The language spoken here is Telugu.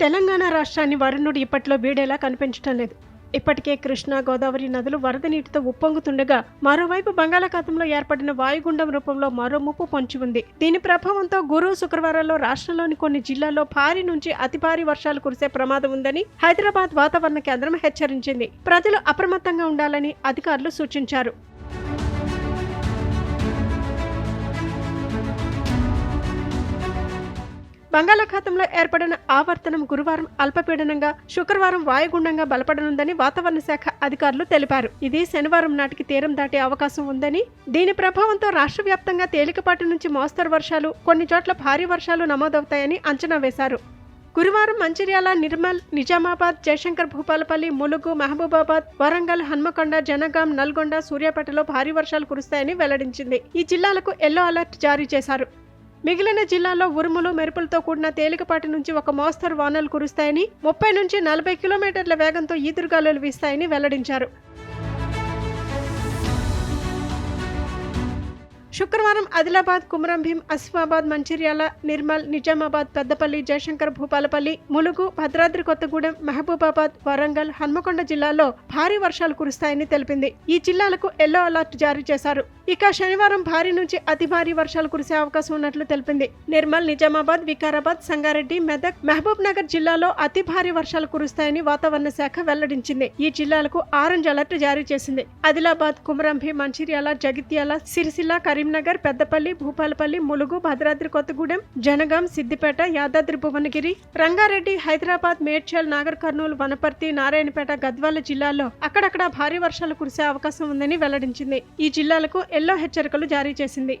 తెలంగాణ రాష్ట్రాన్ని వరుణుడు ఇప్పట్లో వీడేలా కనిపించటం లేదు. ఇప్పటికే కృష్ణా గోదావరి నదులు వరద నీటితో ఉప్పొంగుతుండగా మరోవైపు బంగాళాఖాతంలో ఏర్పడిన వాయుగుండం రూపంలో మరో ముప్పు పొంచి ఉంది. దీని ప్రభావంతో గురు శుక్రవారంలో రాష్ట్రంలోని కొన్ని జిల్లాల్లో భారీ నుంచి అతి భారీ వర్షాలు కురిసే ప్రమాదం ఉందని హైదరాబాద్ వాతావరణ కేంద్రం హెచ్చరించింది. ప్రజలు అప్రమత్తంగా ఉండాలని అధికారులు సూచించారు. బంగాళాఖాతంలో ఏర్పడిన ఆవర్తనం గురువారం అల్పపీడనంగా శుక్రవారం వాయుగుండంగా బలపడనుందని వాతావరణ శాఖ అధికారులు తెలిపారు. ఇది శనివారం నాటికి తీరం దాటే అవకాశం ఉందని దీని ప్రభావంతో రాష్ట్ర వ్యాప్తంగా తేలికపాటి నుంచి మోస్తరు వర్షాలు కొన్ని చోట్ల భారీ వర్షాలు నమోదవుతాయని అంచనా వేశారు. గురువారం మంచిర్యాల నిర్మల్ నిజామాబాద్ జయశంకర్ భూపాలపల్లి ములుగు మహబూబాబాద్ వరంగల్ హన్మకొండ జనగాం నల్గొండ సూర్యాపేటలో భారీ వర్షాలు కురుస్తాయని వెల్లడించింది. ఈ జిల్లాలకు ఎల్లో అలర్ట్ జారీ చేశారు. మిగిలిన జిల్లాల్లో ఉరుములు మెరుపులతో కూడిన తేలికపాటి నుంచి ఒక మోస్తరు వానలు కురుస్తాయని ముప్పై నుంచి నలభై కిలోమీటర్ల వేగంతో ఈదురుగాలులు వీస్తాయని వెల్లడించారు. శుక్రవారం ఆదిలాబాద్ కుమరంభీం అసిఫాబాద్ మంచిర్యాల నిర్మల్ నిజామాబాద్ పెద్దపల్లి జయశంకర్ భూపాలపల్లి ములుగు భద్రాద్రి కొత్తగూడెం మహబూబాబాద్ వరంగల్ హన్మకొండ జిల్లాల్లో భారీ వర్షాలు కురుస్తాయని తెలిపింది. ఈ జిల్లాలకు ఎల్లో అలర్ట్ జారీ చేశారు. ఇక శనివారం భారీ నుంచి అతి భారీ వర్షాలు కురిసే అవకాశం ఉన్నట్లు తెలిపింది. నిర్మల్ నిజామాబాద్ వికారాబాద్ సంగారెడ్డి మెదక్ మహబూబ్ నగర్ జిల్లాలో అతి భారీ వర్షాలు కురుస్తాయని వాతావరణ శాఖ వెల్లడించింది. ఈ జిల్లాలకు ఆరెంజ్ అలర్ట్ జారీ చేసింది. ఆదిలాబాద్ కుమరంభి మంచిర్యాల జగిత్యాల సిరిసిల్ల కరీంనగర్ పెద్దపల్లి భూపాలపల్లి ములుగు భద్రాద్రి కొత్తగూడెం జనగాం సిద్దిపేట యాదాద్రి భువనగిరి రంగారెడ్డి హైదరాబాద్ మేడ్చల్ నాగర్ కర్నూలు వనపర్తి నారాయణపేట గద్వాల జిల్లాల్లో అక్కడక్కడ భారీ వర్షాలు కురిసే అవకాశం ఉందని వెల్లడించింది. ఈ జిల్లాలకు ఎల్లో హెచ్చరికలు జారీ చేసింది.